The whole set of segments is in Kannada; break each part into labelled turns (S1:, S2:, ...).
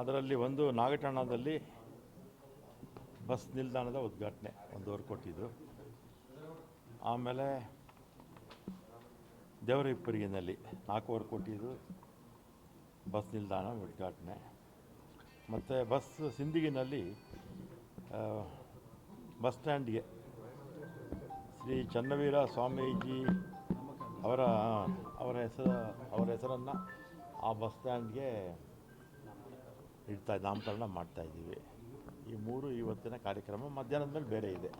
S1: ಅದರಲ್ಲಿ ಒಂದು ನಾಗಠಾಣದಲ್ಲಿ ಬಸ್ ನಿಲ್ದಾಣದ ಉದ್ಘಾಟನೆ ಒಂದೂವರೆ ಕೊಟ್ಟಿದ್ದರು ಆಮೇಲೆ ದೇವರಿಪ್ಪರಿಗಿನಲ್ಲಿ ನಾಲ್ಕೂವರೆ ಕೊಟ್ಟಿದ್ದು ಬಸ್ ನಿಲ್ದಾಣ ಉದ್ಘಾಟನೆ. ಮತ್ತು ಬಸ್ ಸಿಂದಗಿನಲ್ಲಿ ಬಸ್ ಸ್ಟ್ಯಾಂಡ್ಗೆ ಶ್ರೀ ಚನ್ನವೀರ ಸ್ವಾಮೀಜಿ ಅವರ ಅವರ ಹೆಸರು, ಅವರ ಹೆಸರನ್ನು ಆ ಬಸ್ ಸ್ಟ್ಯಾಂಡ್ಗೆ ಇಡ್ತಾ ನಾಮಕರಣ ಮಾಡ್ತಾ ಇದ್ದೀವಿ. ಈ ಮೂರು ಇವತ್ತಿನ ಕಾರ್ಯಕ್ರಮ ಮಧ್ಯಾಹ್ನದ ಮೇಲೆ ಬೇರೆ ಇದೆ.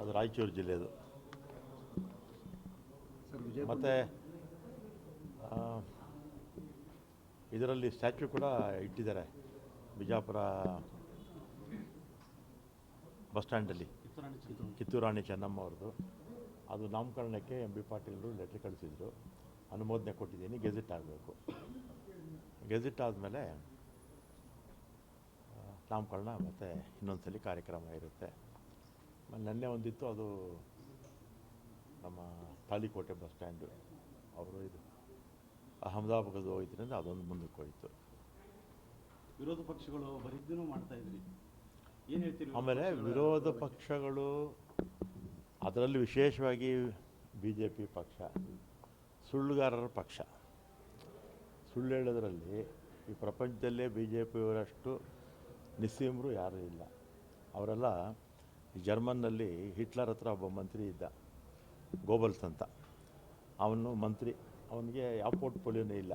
S1: ಅದು ರಾಯಚೂರು ಜಿಲ್ಲೆದು. ಮತ್ತು ಇದರಲ್ಲಿ ಸ್ಟ್ಯಾಚ್ಯೂ ಕೂಡ ಇಟ್ಟಿದ್ದಾರೆ. ಬಿಜಾಪುರ ಬಸ್ ಸ್ಟ್ಯಾಂಡಲ್ಲಿ. ಕಿತ್ತೂರಾಣಿ ಚೆನ್ನಮ್ಮ ಅವ್ರದ್ದು. ಅದು ನಾಮಕರಣಕ್ಕೆ ಎಂ ಬಿ ಪಾಟೀಲರು ಲೆಟ್ರ್ ಕಳಿಸಿದ್ರು. ಅನುಮೋದನೆ ಕೊಟ್ಟಿದ್ದೀನಿ. ಗೆಜೆಟ್ ಆಗಬೇಕು. ಗೆಜೆಟ್ ಆದಮೇಲೆ ನಾಮಕರಣ ಮತ್ತು ಇನ್ನೊಂದ್ಸಲಿ ಕಾರ್ಯಕ್ರಮ ಇರುತ್ತೆ. ಆಮೇಲೆ ನೆನ್ನೆ ಒಂದಿತ್ತು ಅದು ನಮ್ಮ ತಾಲಿಕೋಟೆ ಬಸ್ ಸ್ಟ್ಯಾಂಡು. ಅವರು ಇದು ಅಹಮದಾಬಾದ್ ಹೋಗಿದ್ರಿಂದ ಅದೊಂದು ಮುಂದಕ್ಕೆ ಹೋಯಿತು.
S2: ವಿರೋಧ ಪಕ್ಷಗಳು ಬರಿದ್ದೂ ಮಾಡ್ತಾ ಇದ್ರಿ. ಏನು ಹೇಳ್ತೀರಿ
S1: ಆಮೇಲೆ ವಿರೋಧ ಪಕ್ಷಗಳು ಅದರಲ್ಲಿ ವಿಶೇಷವಾಗಿ ಬಿ ಜೆ ಪಿ ಪಕ್ಷ ಸುಳ್ಳುಗಾರರ ಪಕ್ಷ. ಸುಳ್ಳು ಹೇಳೋದ್ರಲ್ಲಿ ಈ ಪ್ರಪಂಚದಲ್ಲೇ ಬಿ ಜೆ ಪಿಯವರಷ್ಟು ನಿಸ್ಸೀಮರು ಯಾರೂ ಇಲ್ಲ. ಅವರೆಲ್ಲ ಜರ್ಮನ್ನಲ್ಲಿ ಹಿಟ್ಲರ್ ಹತ್ರ ಒಬ್ಬ ಮಂತ್ರಿ ಇದ್ದ, ಗೋಬಲ್ಸ್ ಅಂತ. ಅವನು ಮಂತ್ರಿ. ಅವನಿಗೆ ಯಾವ ಪೋರ್ಟ್ಫೋಲಿಯೋನೇ ಇಲ್ಲ.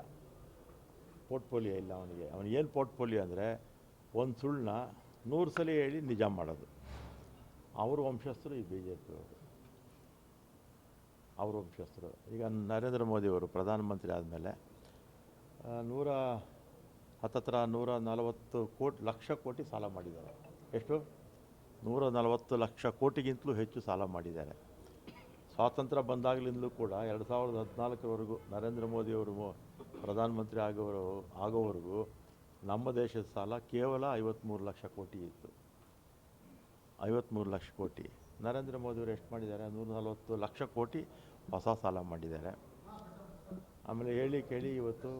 S1: ಪೋರ್ಟ್ಫೋಲಿಯೋ ಇಲ್ಲ ಅವನಿಗೆ. ಅವನಿಗೆ ಏನು ಪೋರ್ಟ್ಫೋಲಿಯೋ ಅಂದರೆ ಒಂದು ಸುಳ್ಳನ್ನ ನೂರು ಸಲ ಹೇಳಿ ನಿಜ ಮಾಡೋದು. ಅವರು ವಂಶಸ್ಥರು ಈ ಬಿ ಜೆ ಪಿಯವರು ಅವರು ವಂಶಸ್ಥರು. ಈಗ ನರೇಂದ್ರ ಮೋದಿಯವರು ಪ್ರಧಾನಮಂತ್ರಿ ಆದಮೇಲೆ ನೂರ ಹತ್ತತ್ರ ನೂರ ನಲವತ್ತು ಕೋಟಿ, ಲಕ್ಷ ಕೋಟಿ ಸಾಲ ಮಾಡಿದ್ದಾರೆ. ಎಷ್ಟು? ನೂರ ನಲವತ್ತು ಲಕ್ಷ ಕೋಟಿಗಿಂತಲೂ ಹೆಚ್ಚು ಸಾಲ ಮಾಡಿದ್ದಾರೆ. ಸ್ವಾತಂತ್ರ್ಯ ಬಂದಾಗಲಿಂದಲೂ ಕೂಡ ಎರಡು ಸಾವಿರದ ಹದಿನಾಲ್ಕರವರೆಗೂ ನರೇಂದ್ರ ಮೋದಿಯವರು ಪ್ರಧಾನಮಂತ್ರಿ ಆಗೋರು, ಆಗೋವರೆಗೂ ನಮ್ಮ ದೇಶದ ಸಾಲ ಕೇವಲ ಐವತ್ತ್ಮೂರು ಲಕ್ಷ ಕೋಟಿ ಇತ್ತು. ಐವತ್ತ್ಮೂರು ಲಕ್ಷ ಕೋಟಿ. ನರೇಂದ್ರ ಮೋದಿಯವರು ಎಷ್ಟು ಮಾಡಿದ್ದಾರೆ? ನೂರ ನಲವತ್ತು ಲಕ್ಷ ಕೋಟಿ ಹೊಸ ಸಾಲ ಮಾಡಿದ್ದಾರೆ. ಆಮೇಲೆ ಹೇಳಿ ಕೇಳಿ ಇವತ್ತು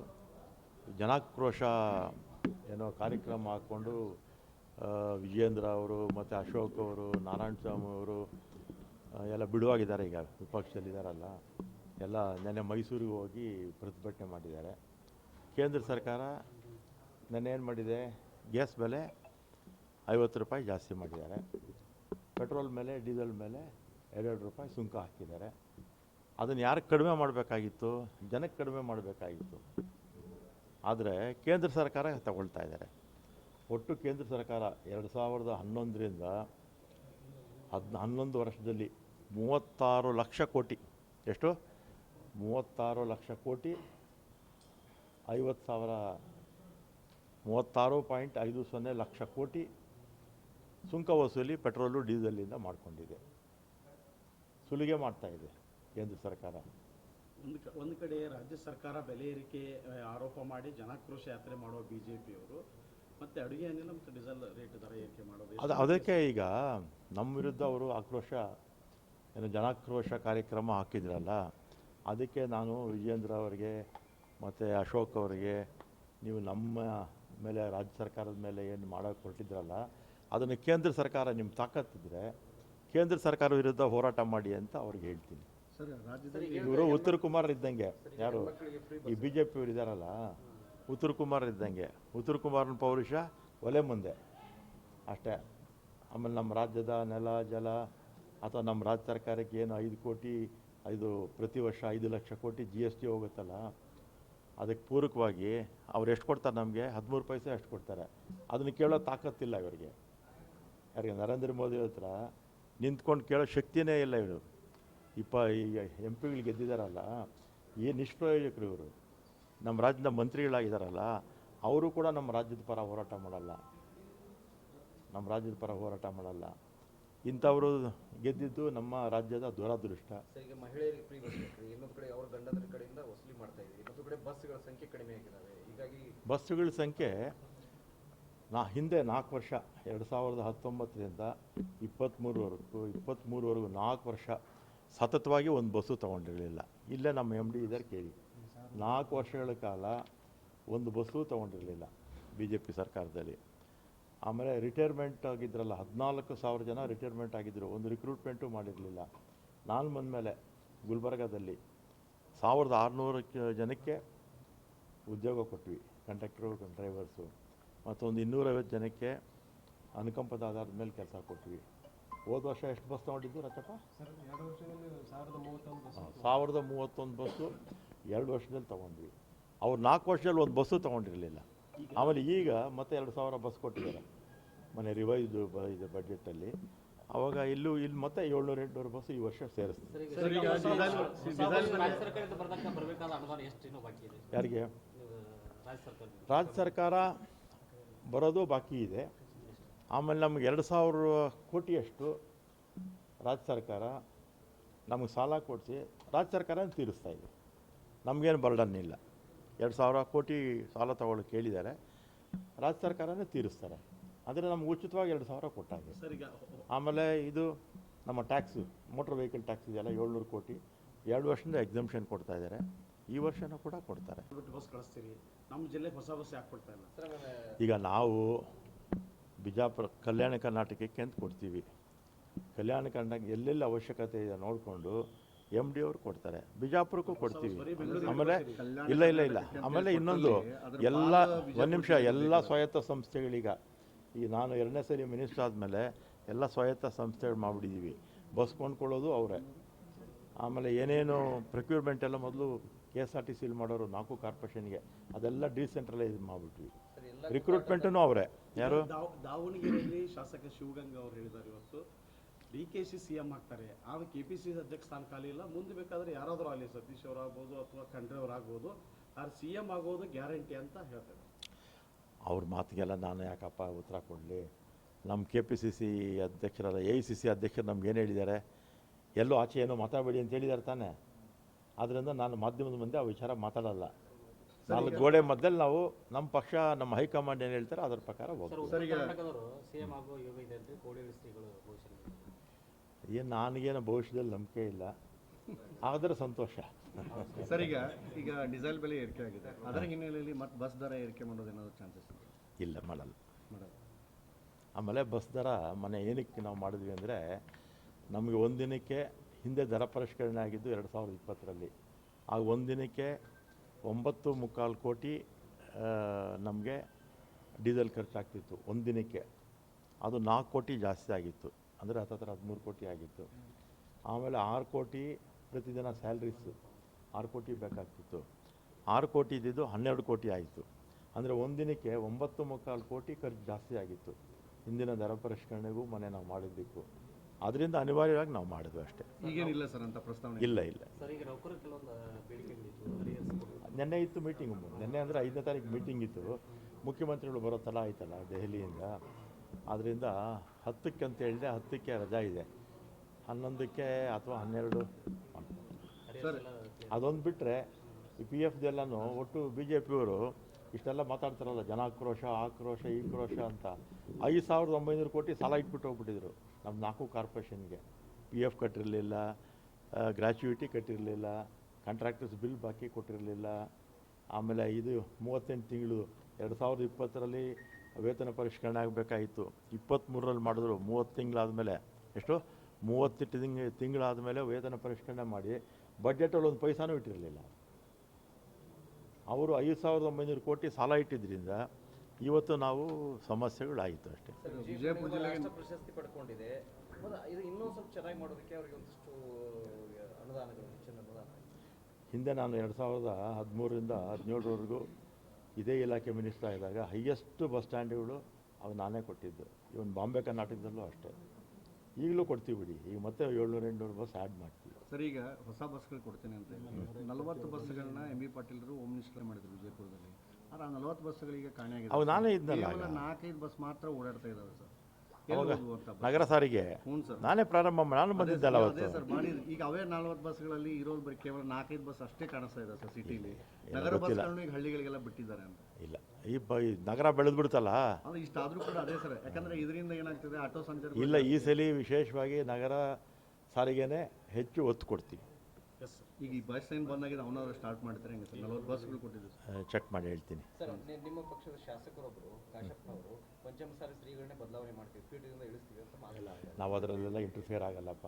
S1: ಜನಾಕ್ರೋಶ ಏನೋ ಕಾರ್ಯಕ್ರಮ ಹಾಕ್ಕೊಂಡು ವಿಜಯೇಂದ್ರ ಅವರು ಮತ್ತು ಅಶೋಕ್ ಅವರು, ನಾರಾಯಣ ಸ್ವಾಮಿ ಅವರು ಎಲ್ಲ ಬಿಡುವಾಗಿದ್ದಾರೆ ಈಗ ವಿಪಕ್ಷದಲ್ಲಿದ್ದಾರಲ್ಲ ಎಲ್ಲ ನೆನ್ನೆ ಮೈಸೂರಿಗೆ ಹೋಗಿ ಪ್ರತಿಭಟನೆ ಮಾಡಿದ್ದಾರೆ. ಕೇಂದ್ರ ಸರ್ಕಾರ ನೆನ್ನೆ ಏನು ಮಾಡಿದೆ? ಗ್ಯಾಸ್ ಬೆಲೆ ಐವತ್ತು ರೂಪಾಯಿ ಜಾಸ್ತಿ ಮಾಡಿದ್ದಾರೆ. ಪೆಟ್ರೋಲ್ ಮೇಲೆ, ಡೀಸೆಲ್ ಮೇಲೆ ಎರಡೆರಡು ರೂಪಾಯಿ ಸುಂಕ ಹಾಕಿದ್ದಾರೆ. ಅದನ್ನು ಯಾರು ಕಡಿಮೆ ಮಾಡಬೇಕಾಗಿತ್ತು? ಜನಕ್ಕೆ ಕಡಿಮೆ ಮಾಡಬೇಕಾಗಿತ್ತು. ಆದರೆ ಕೇಂದ್ರ ಸರ್ಕಾರ ತಗೊಳ್ತಾ ಇದ್ದಾರೆ. ಒಟ್ಟು ಕೇಂದ್ರ ಸರ್ಕಾರ ಎರಡು ಸಾವಿರದ ಹನ್ನೊಂದರಿಂದ ಹದ್ ಹನ್ನೊಂದು ವರ್ಷದಲ್ಲಿ ಮೂವತ್ತಾರು ಲಕ್ಷ ಕೋಟಿ. ಎಷ್ಟು? ಮೂವತ್ತಾರು ಲಕ್ಷ ಕೋಟಿ ಐವತ್ತು ಸಾವಿರ, ಮೂವತ್ತಾರು ಪಾಯಿಂಟ್ ಐದು ಸೊನ್ನೆ ಲಕ್ಷ ಕೋಟಿ ಸುಂಕ ವಸೂಲಿ ಪೆಟ್ರೋಲು, ಡೀಸೆಲಿಂದ ಮಾಡಿಕೊಂಡಿದೆ. ಸುಲಿಗೆ ಮಾಡ್ತಾ ಇದೆ ಕೇಂದ್ರ ಸರ್ಕಾರ.
S2: ಒಂದು ಒಂದು ಕಡೆ ರಾಜ್ಯ ಸರ್ಕಾರ ಬೆಲೆ ಏರಿಕೆ ಆರೋಪ ಮಾಡಿ ಜನಾಕ್ರೋಶ ಯಾತ್ರೆ ಮಾಡುವ ಬಿ ಜೆ ಪಿಯವರು ಮತ್ತು ಅಡುಗೆ ಅನಿಲ ಮತ್ತು ಡೀಸೆಲ್ ರೇಟ್ ದರ ಏರಿಕೆ ಮಾಡೋದು.
S1: ಅದು, ಅದಕ್ಕೆ ಈಗ ನಮ್ಮ ವಿರುದ್ಧ ಅವರು ಆಕ್ರೋಶ, ಏನು ಜನಾಕ್ರೋಶ ಕಾರ್ಯಕ್ರಮ ಹಾಕಿದ್ರಲ್ಲ, ಅದಕ್ಕೆ ನಾನು ವಿಜೇಂದ್ರ ಅವರಿಗೆ, ಮತ್ತು ಅಶೋಕ್ ಅವರಿಗೆ, ನೀವು ನಮ್ಮ ಮೇಲೆ, ರಾಜ್ಯ ಸರ್ಕಾರದ ಮೇಲೆ ಏನು ಮಾಡೋಕ್ಕೆ ಹೊರಟಿದ್ರಲ್ಲ, ಅದನ್ನು ಕೇಂದ್ರ ಸರ್ಕಾರ ನಿಮ್ಮ ತಾಕತ್ತಿದ್ರೆ, ಕೇಂದ್ರ ಸರ್ಕಾರ ವಿರುದ್ಧ ಹೋರಾಟ ಮಾಡಿ ಅಂತ ಅವ್ರಿಗೆ ಹೇಳ್ತೀನಿ. ಇವರು ಉತ್ತರ ಕುಮಾರ್ ಇದ್ದಂಗೆ. ಯಾರು? ಈ ಬಿ ಜೆ ಪಿಯವ್ರು ಇದ್ದಾರಲ್ಲ ಉತ್ತರ ಕುಮಾರ್ ಇದ್ದಂಗೆ. ಉತ್ತರ ಕುಮಾರನ ಪೌರುಷ ಒಲೆ ಮುಂದೆ. ಅಷ್ಟೇ. ಆಮೇಲೆ ನಮ್ಮ ರಾಜ್ಯದ ನೆಲ ಜಲ ಅಥವಾ ನಮ್ಮ ರಾಜ್ಯ ಸರ್ಕಾರಕ್ಕೆ ಏನು ಐದು ಕೋಟಿ ಐದು ಪ್ರತಿ ವರ್ಷ ಐದು ಲಕ್ಷ ಕೋಟಿ ಜಿ ಎಸ್ ಟಿ ಹೋಗುತ್ತಲ್ಲ ಅದಕ್ಕೆ ಪೂರಕವಾಗಿ ಅವ್ರು ಎಷ್ಟು ಕೊಡ್ತಾರೆ ನಮಗೆ? ಹದಿಮೂರು ಪೈಸೆ ಅಷ್ಟು ಕೊಡ್ತಾರೆ. ಅದನ್ನು ಕೇಳೋ ತಾಕತ್ತಿಲ್ಲ ಇವರಿಗೆ. ಯಾರಿಗೆ ನರೇಂದ್ರ ಮೋದಿ ಹತ್ರ ನಿಂತ್ಕೊಂಡು ಕೇಳೋ ಶಕ್ತಿನೇ ಇಲ್ಲ ಇವರು. ಇಪ್ಪ ಈಗ ಎಂ ಪಿಗಳು ಗೆದ್ದಿದ್ದಾರಲ್ಲ ಏನು ನಿಷ್ಪ್ರಯೋಜಕರು ಇವರು? ನಮ್ಮ ರಾಜ್ಯದ ಮಂತ್ರಿಗಳಾಗಿದ್ದಾರಲ್ಲ ಅವರು ಕೂಡ ನಮ್ಮ ರಾಜ್ಯದ ಪರ ಹೋರಾಟ ಮಾಡಲ್ಲ. ನಮ್ಮ ರಾಜ್ಯದ ಪರ ಹೋರಾಟ ಮಾಡಲ್ಲ. ಇಂಥವರು ಗೆದ್ದಿದ್ದು ನಮ್ಮ ರಾಜ್ಯದ ದುರದೃಷ್ಟ.
S3: ಬಸ್ಗಳ
S1: ಬಸ್ಸುಗಳ ಸಂಖ್ಯೆ ನಾ ಹಿಂದೆ ನಾಲ್ಕು ವರ್ಷ ಎರಡು ಸಾವಿರದ ಹತ್ತೊಂಬತ್ತರಿಂದ ಇಪ್ಪತ್ತ್ಮೂರವರೆಗೂ ಇಪ್ಪತ್ತ್ಮೂರವರೆಗೂ ನಾಲ್ಕು ವರ್ಷ ಸತತವಾಗಿ ಒಂದು ಬಸ್ಸು ತೊಗೊಂಡಿರಲಿಲ್ಲ. ಇಲ್ಲೇ ನಮ್ಮ ಎಂ ಡಿ ಇದ್ದಾರೆ ಕೇಳಿ. ನಾಲ್ಕು ವರ್ಷಗಳ ಕಾಲ ಒಂದು ಬಸ್ಸು ತೊಗೊಂಡಿರಲಿಲ್ಲ ಬಿ ಜೆ ಪಿ ಸರ್ಕಾರದಲ್ಲಿ. ಆಮೇಲೆ ರಿಟೈರ್ಮೆಂಟ್ ಆಗಿದ್ರಲ್ಲ, ಹದಿನಾಲ್ಕು ಸಾವಿರ ಜನ ರಿಟೈರ್ಮೆಂಟ್ ಆಗಿದ್ದರು ಒಂದು ರಿಕ್ರೂಟ್ಮೆಂಟು ಮಾಡಿರಲಿಲ್ಲ. ನಾನು ಬಂದಮೇಲೆ ಗುಲ್ಬರ್ಗಾದಲ್ಲಿ ಸಾವಿರದ ಆರುನೂರು ಜನಕ್ಕೆ ಉದ್ಯೋಗ ಕೊಟ್ವಿ ಕಂಡಕ್ಟ್ರು ಡ್ರೈವರ್ಸು ಮತ್ತೊಂದು ಇನ್ನೂರೈವತ್ತು ಜನಕ್ಕೆ ಅನುಕಂಪದ ಆಧಾರದ ಮೇಲೆ ಕೆಲಸ ಕೊಟ್ವಿ. ಹೋದ ವರ್ಷ ಎಷ್ಟು ಬಸ್ ತಗೊಂಡಿದ್ದು ರಕ್ಕಪ್ಪ
S4: ಸರ್ ಎರಡು ವರ್ಷದಲ್ಲಿ ಸಾವಿರದ ಮೂವತ್ತೊಂದು
S1: ಬಸ್ಸು ಎರಡು ವರ್ಷದಲ್ಲಿ ತೊಗೊಂಡ್ವಿ. ಅವ್ರು ನಾಲ್ಕು ವರ್ಷದಲ್ಲಿ ಒಂದು ಬಸ್ಸು ತೊಗೊಂಡಿರಲಿಲ್ಲ. ಆಮೇಲೆ ಈಗ ಮತ್ತೆ ಎರಡು ಸಾವಿರ ಬಸ್ ಕೊಟ್ಟಿದ್ದಾರೆ. ಮನೆ ರಿವೈಸ್ ಇದೆ ಬಡ್ಜೆಟಲ್ಲಿ ಅವಾಗ ಇಲ್ಲೂ ಇಲ್ಲಿ ಮತ್ತೆ ಏಳ್ನೂರು ಎಂಟುನೂರು ಬಸ್ಸು ಈ ವರ್ಷ ಸೇರಿಸ್ತೀವಿ
S2: ಸರ್, ಈಗ ಡಿಸೈಲ್- ಡಿಸೈಲ್ ಮೇಲೆ-
S5: ಬರತಕ್ಕ ಬರಬೇಕಾದ ಅನುದಾನ ಎಷ್ಟು ಇನ್ನೂ ಬಾಕಿ ಇದೆ?
S1: ಯಾರಿಗೆ?
S5: ರಾಜ್ಯ
S1: ಸರ್ಕಾರ ಬರೋದು ಬಾಕಿ ಇದೆ. ಆಮೇಲೆ ನಮ್ಗೆ ಎರಡು ಸಾವಿರ ಕೋಟಿಯಷ್ಟು ರಾಜ್ಯ ಸರ್ಕಾರ ನಮಗೆ ಸಾಲ ಕೊಡಿಸಿ ರಾಜ್ಯ ಸರ್ಕಾರ ತೀರಿಸ್ತಾ ಇದೆ. ನಮಗೇನು ಬರ್ಡನ್ ಇಲ್ಲ ಎರಡು ಸಾವಿರ ಕೋಟಿ ಸಾಲ ತಗೊಳ್ಳೋಕೆ ಕೇಳಿದ್ದಾರೆ. ರಾಜ್ಯ ಸರ್ಕಾರನೇ ತೀರಿಸ್ತಾರೆ. ಅಂದರೆ ನಮ್ಗೆ ಉಚಿತವಾಗಿ ಎರಡು ಸಾವಿರ ಕೊಟ್ಟಾಗೆ.
S2: ಸರ್ ಈಗ
S1: ಆಮೇಲೆ ಇದು ನಮ್ಮ ಟ್ಯಾಕ್ಸು ಮೋಟ್ರ್ ವೆಹಿಕಲ್ ಟ್ಯಾಕ್ಸ್ ಇದೆಯಲ್ಲ ಏಳ್ನೂರು ಕೋಟಿ. ಎರಡು ವರ್ಷದಿಂದ ಎಕ್ಸಮ್ಷನ್ ಕೊಡ್ತಾ ಇದ್ದಾರೆ. ಈ ವರ್ಷನೂ ಕೂಡ ಕೊಡ್ತಾರೆ.
S2: ನಮ್ಮ ಜಿಲ್ಲೆಗೆ ಹೊಸ ಬಸ್ ಯಾಕೆ ಕೊಡ್ತಾ ಇಲ್ಲ?
S1: ಈಗ ನಾವು ಬಿಜಾಪುರ ಕಲ್ಯಾಣ ಕರ್ನಾಟಕಕ್ಕೆ ಅಂತ ಕೊಡ್ತೀವಿ. ಕಲ್ಯಾಣ ಕರ್ನಾಟಕ ಎಲ್ಲೆಲ್ಲಿ ಅವಶ್ಯಕತೆ ಇದೆ ನೋಡಿಕೊಂಡು ಎಂ ಡಿ ಅವರು ಕೊಡ್ತಾರೆ. ಬಿಜಾಪುರಕ್ಕೂ ಕೊಡ್ತೀವಿ. ಆಮೇಲೆ ಇಲ್ಲ ಇಲ್ಲ ಇಲ್ಲ. ಆಮೇಲೆ ಇನ್ನೊಂದು ಎಲ್ಲ ಒಂದು ನಿಮಿಷ ಎಲ್ಲ ಸ್ವಾಯತ್ತ ಸಂಸ್ಥೆಗಳೀಗ. ಈಗ ನಾನು ಎರಡನೇ ಸರಿ ಮಿನಿಸ್ಟರ್ ಆದಮೇಲೆ ಎಲ್ಲ ಸ್ವಾಯತ್ತ ಸಂಸ್ಥೆಗಳು ಮಾಡಿಬಿಟ್ಟಿದ್ದೀವಿ ಬಸ್ ಕೊಂಡ್ಕೊಳ್ಳೋದು ಅವರೇ. ಆಮೇಲೆ ಏನೇನು ಪ್ರಕ್ಯೂರ್ಮೆಂಟ್ ಎಲ್ಲ ಮೊದಲು ಕೆ ಎಸ್ ಆರ್ ಟಿ ಸಿಲಿ ಮಾಡೋರು ನಾಲ್ಕು ಕಾರ್ಪೊರೇಷನ್ಗೆ. ಅದೆಲ್ಲ ಡಿಸೆಂಟ್ರಲೈಸ್ ಮಾಡಿಬಿಟ್ವಿ. ರಿಕ್ರೂಟ್ಮೆಂಟೂ ಅವರೇ. ಯಾರು?
S2: ದಾವ್- ದಾವಣಗೆರೆಯಲ್ಲಿ ಶಾಸಕ ಶಿವಗಂಗಾ ಅವರು ಹೇಳಿದ್ದಾರೆ ಇವತ್ತು. D K C C M ಆಗ್ತಾರೆ. ಆಗ ಕೆ ಪಿ ಸಿ ಅಧ್ಯಕ್ಷ ಸ್ಥಾನ ಖಾಲಿ ಇಲ್ಲ. ಮುಂದೆ ಬೇಕಾದ್ರೆ ಯಾರಾದರೂ ಆಗಲಿ ಸತೀಶ್ ಅವರಾಗ್ಬೋದು ಅಥವಾ ಖಂಡ್ರೆ ಅವರಾಗ್ಬೋದು. ಆದ್ರೆ ಸಿ ಎಂ ಆಗೋದು ಗ್ಯಾರಂಟಿ ಅಂತ ಹೇಳ್ತಾರೆ.
S1: ಅವ್ರ ಮಾತಿಗೆಲ್ಲ ನಾನು ಯಾಕಪ್ಪ ಉತ್ತರ ಕೊಡಲಿ? ನಮ್ಮ ಕೆ ಪಿ ಸಿ ಸಿ ಅಧ್ಯಕ್ಷರಲ್ಲ ಎ ಐ ಸಿ ಸಿ ಅಧ್ಯಕ್ಷರು ನಮ್ಗೆ ಏನು ಹೇಳಿದ್ದಾರೆ? ಎಲ್ಲೋ ಆಚೆ ಏನೋ ಮಾತಾಡಬೇಡಿ ಅಂತ ಹೇಳಿದ್ದಾರೆ ತಾನೇ. ಆದ್ದರಿಂದ ನಾನು ಮಾಧ್ಯಮದ ಮುಂದೆ ಆ ವಿಚಾರ ಮಾತಾಡಲ್ಲ. ನಾಲ್ಕು ಗೋಡೆ ಮಧ್ಯದಲ್ಲಿ ನಾವು ನಮ್ಮ ಪಕ್ಷ ನಮ್ಮ ಹೈಕಮಾಂಡ್ ಏನು ಹೇಳ್ತಾರೆ ಅದರ ಪ್ರಕಾರ ಹೋಗ್ತೀವಿ. ಏನು ನನಗೇನು ಭವಿಷ್ಯದಲ್ಲಿ ನಂಬಿಕೆ ಇಲ್ಲ. ಆದರೆ ಸಂತೋಷ.
S4: ಸರ್ ಈಗ ಈಗ ಡೀಸೆಲ್ ಬೆಲೆ ಏರಿಕೆ ಆಗಿದೆ. ಅದರ ಹಿನ್ನೆಲೆಯಲ್ಲಿ ಮತ್ತೆ ಬಸ್ ದರ ಏರಿಕೆ ಮಾಡೋದೇನಾದ್ರು ಚಾನ್ಸಸ್
S1: ಇಲ್ಲ ಮಾಡಲ್ಲ. ಆಮೇಲೆ ಬಸ್ ದರ ಮನೆ ಏನಕ್ಕೆ ನಾವು ಮಾಡಿದ್ವಿ ಅಂದರೆ ನಮಗೆ ಒಂದಿನಕ್ಕೆ ಹಿಂದೆ ದರ ಪರಿಷ್ಕರಣೆ ಆಗಿದ್ದು ಎರಡು ಸಾವಿರದ ಇಪ್ಪತ್ತರಲ್ಲಿ. ಆಗ ಒಂದಿನಕ್ಕೆ ಒಂಬತ್ತು ಮುಕ್ಕಾಲು ಕೋಟಿ ನಮಗೆ ಡೀಸೆಲ್ ಖರ್ಚಾಗ್ತಿತ್ತು ಒಂದು ದಿನಕ್ಕೆ ಅದು ನಾಲ್ಕು ಕೋಟಿ ಜಾಸ್ತಿ ಆಗಿತ್ತು. ಅಂದರೆ ಹತ್ತತ್ರ ಹದಿಮೂರು ಕೋಟಿ ಆಗಿತ್ತು. ಆಮೇಲೆ ಆರು ಕೋಟಿ ಪ್ರತಿದಿನ ಸ್ಯಾಲ್ರೀಸು ಆರು ಕೋಟಿ ಬೇಕಾಗ್ತಿತ್ತು. ಆರು ಕೋಟಿ ಇದ್ದಿದ್ದು ಹನ್ನೆರಡು ಕೋಟಿ ಆಯಿತು. ಅಂದರೆ ಒಂದು ದಿನಕ್ಕೆ ಒಂಬತ್ತು ಮುಕ್ಕಾಲು ಕೋಟಿ ಖರ್ಚು ಜಾಸ್ತಿ ಆಗಿತ್ತು. ಹಿಂದಿನ ದರ ಪರಿಷ್ಕರಣೆಗೂ ಮನೆ ನಾವು ಮಾಡಿದ್ದಕ್ಕೂ. ಅದರಿಂದ ಅನಿವಾರ್ಯವಾಗಿ ನಾವು ಮಾಡಿದ್ವಿ ಅಷ್ಟೇ.
S4: ಈಗೇನಿಲ್ಲ ಸರ್ ಅಂತ ಪ್ರಸ್ತಾವನೆ?
S1: ಇಲ್ಲ ಇಲ್ಲ. ನಿನ್ನೆ ಇತ್ತು ಮೀಟಿಂಗ್ ನಿನ್ನೆ ಅಂದರೆ ಐದನೇ ತಾರೀಕು ಮೀಟಿಂಗ್ ಇತ್ತು. ಮುಖ್ಯಮಂತ್ರಿಗಳು ಬರೋ ಥರ ಆಯ್ತಲ್ಲ ದೆಹಲಿಯಿಂದ. ಆದ್ದರಿಂದ ಹತ್ತಕ್ಕೆ ಅಂತ ಹೇಳಿದೆ ಹತ್ತಕ್ಕೆ ರಜಾ ಇದೆ. ಹನ್ನೊಂದಕ್ಕೆ ಅಥವಾ ಹನ್ನೆರಡು ಅದೊಂದು ಬಿಟ್ಟರೆ ಈ ಪಿ ಎಫ್ದೆಲ್ಲನೂ ಒಟ್ಟು ಬಿ ಜೆ ಪಿಯವರು ಇಷ್ಟೆಲ್ಲ ಮಾತಾಡ್ತಾರಲ್ಲ ಜನಾಕ್ರೋಶ ಆಕ್ರೋಶ ಈ ಕ್ರೋಶ ಅಂತ. ಐದು ಸಾವಿರದ ಒಂಬೈನೂರು ಕೋಟಿ ಸಾಲ ಇಟ್ಬಿಟ್ಟು ಹೋಗ್ಬಿಟ್ಟಿದ್ರು ನಮ್ಮ ನಾಲ್ಕು ಕಾರ್ಪೊರೇಷನ್ಗೆ. ಪಿ ಎಫ್ ಕಟ್ಟಿರಲಿಲ್ಲ ಗ್ರ್ಯಾಚ್ಯುಯಿಟಿ ಕಟ್ಟಿರಲಿಲ್ಲ ಕಾಂಟ್ರಾಕ್ಟರ್ಸ್ ಬಿಲ್ ಬಾಕಿ ಕೊಟ್ಟಿರಲಿಲ್ಲ. ಆಮೇಲೆ ಇದು ಮೂವತ್ತೆಂಟು ತಿಂಗಳು ಎರಡು ಸಾವಿರದ ಇಪ್ಪತ್ತರಲ್ಲಿ ವೇತನ ಪರಿಷ್ಕರಣೆ ಆಗಬೇಕಾಯಿತು. ಇಪ್ಪತ್ತ್ಮೂರರಲ್ಲಿ ಮಾಡಿದ್ರು ಮೂವತ್ತು ತಿಂಗಳಾದಮೇಲೆ. ಎಷ್ಟು? ಮೂವತ್ತೆಂಟು ತಿಂಗ್ ತಿಂಗಳಾದಮೇಲೆ ವೇತನ ಪರಿಷ್ಕರಣೆ ಮಾಡಿ ಬಜೆಟಲ್ಲಿ ಒಂದು ಪೈಸಾನೂ ಇಟ್ಟಿರಲಿಲ್ಲ. ಅವರು ಐದು ಸಾವಿರದ ಒಂಬೈನೂರು ಕೋಟಿ ಸಾಲ ಇಟ್ಟಿದ್ದರಿಂದ ಇವತ್ತು ನಾವು ಸಮಸ್ಯೆಗಳಾಯಿತು ಅಷ್ಟೇ.
S3: ಪ್ರಶಸ್ತಿ ಪಡ್ಕೊಂಡಿದೆ. ಮತ್ತೆ ಇದು ಇನ್ನೂ ಸ್ವಲ್ಪ ಚೆನ್ನಾಗಿ ಮಾಡೋದಕ್ಕೆ ಅವರಿಗೆ ಒಂದಿಷ್ಟು ಅನುದಾನಗಳು
S1: ಹಿಂದೆ ನಾನು ಎರಡು ಸಾವಿರದ ಹದಿಮೂರರಿಂದ ಹದಿನೇಳರವರೆಗೂ ಇದೇ ಇಲಾಖೆ ಮಿನಿಸ್ಟರ್ ಇದ್ದಾಗ ಹೈಯೆಸ್ಟ್ ಬಸ್ ಸ್ಟ್ಯಾಂಡ್ಗಳು ಅವು ನಾನೇ ಕೊಟ್ಟಿದ್ದು. ಇವನ್ ಬಾಂಬೆ ಕರ್ನಾಟಕದಲ್ಲೂ ಅಷ್ಟೇ. ಈಗಲೂ ಕೊಡ್ತೀವಿ ಬಿಡಿ. ಈಗ ಮತ್ತೆ ಏಳ್ನೂರು ಎಂಟುನೂರು ಬಸ್ ಆ್ಯಡ್ ಮಾಡ್ತೀವಿ.
S4: ಸರ್ ಈಗ ಹೊಸ ಬಸ್ಗಳು ಕೊಡ್ತೀನಿ ಅಂತ ಹೇಳಿ ನಲವತ್ತು ಬಸ್ಗಳನ್ನ ಎಂ ಬಿ ಪಾಟೀಲರು ಹೋಮ್ ಮಿನಿಸ್ಟರ್ ಮಾಡಿದ್ರು ವಿಜಯಪುರದಲ್ಲಿ. ಆದ್ರೆ ಆ ನಲವತ್ತು ಬಸ್ಗಳಿಗೆ ಕಾಣೆಯಾಗಿದೆ
S1: ಅವು ನಾನೇ ಇದ್ದಲ್ಲ.
S4: ನಾಲ್ಕೈದು ಬಸ್ ಮಾತ್ರ ಓಡಾಡ್ತಾ ಇದ್ದಾವೆ ಸರ್.
S1: ನಗರ ಸಾರಿಗೆ. ನಾನೇ ಪ್ರಾರಂಭ ನಾನು ಬಂದಿದ್ದಲ್ಲ ಅವತ್ತು.
S4: ಸರ್ ಮಾಡಿ ಈಗ ಅವೇ ನಲವತ್ತು ಬಸ್ಗಳಲ್ಲಿ ಇರೋದು ಬರೀ ಕೇವಲ ನಾಲ್ಕೈದು ಬಸ್ ಅಷ್ಟೇ ಕಾಣಿಸ್ತಾ ಇದೆ ಸರ್ ಸಿಟಿಲಿ. ನಗರ ಬಸ್ಗಳನ್ನು ಈಗ ಹಳ್ಳಿಗಳಿಗೆಲ್ಲ ಬಿಟ್ಟಿದ್ದಾರೆ ಅಂತ.
S1: ಇಲ್ಲ ಈ ಬ ನಗರ ಬೆಳೆದ್ಬಿಡ್ತಲ್ಲ
S4: ಅಂದ್ರೆ ಇಷ್ಟಾದರೂ ಕೂಡ ಅದೇ ಸರ್. ಯಾಕಂದ್ರೆ ಇದರಿಂದ ಏನಾಗ್ತದೆ? ಆಟೋ ಸಂಚಾರ
S1: ಇಲ್ಲ ಈ ಸಲ ವಿಶೇಷವಾಗಿ ನಗರ ಸಾರಿಗೆನೇ ಹೆಚ್ಚು ಒತ್ತು ಕೊಡ್ತೀವಿ.
S4: ಈಗ ಈ ಬಸ್ ಏನು ಬಂದಾಗಿದೆ ಅವನವರು ಸ್ಟಾರ್ಟ್ ಮಾಡ್ತಾರೆ ಹೆಂಗೆ ಸರ್? ನಲ್ವತ್ತು ಬಸ್ಗಳು ಕೊಟ್ಟಿದ್ದು
S1: ಚೆಕ್ ಮಾಡಿ ಹೇಳ್ತೀನಿ.
S3: ಸರ್ ನಿಮ್ಮ ಪಕ್ಷದ ಶಾಸಕರೊಬ್ಬರು ಕಾಶಪ್ಪನವರು ಪಂಚಮಸಾಲಿ ಸ್ತ್ರೀಗಳನ್ನೇ ಬದಲಾವಣೆ ಮಾಡ್ತೀವಿ. ಪೀಠದಿಂದ ಇಳಿಸ್ತೀವಿ ಅಂತ
S1: ನಾವು ಅದರಲ್ಲೆಲ್ಲ ಇಂಟರ್ಫಿಯರ್ ಆಗಲ್ಲಪ್ಪ.